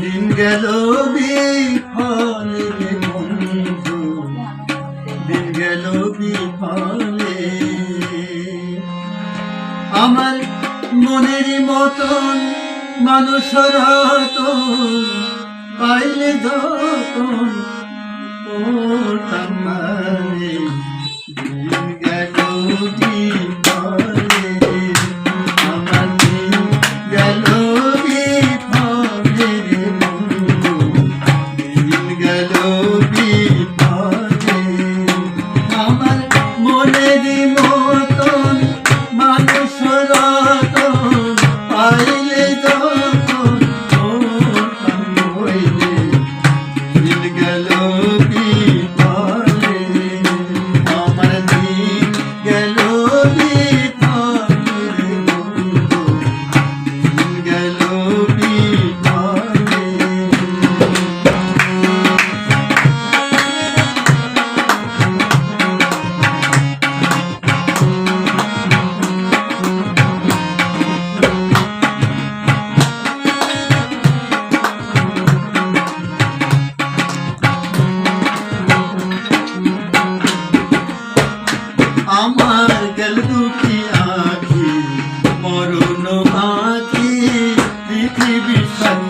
দিন গেল বিফলে বন্ধু। দিন গেল বিফলে আমার মনের মতন মানুষরা তো পাইলে ধন আমার গেল দুটি আখি মরণ পৃথিবী সঙ্গে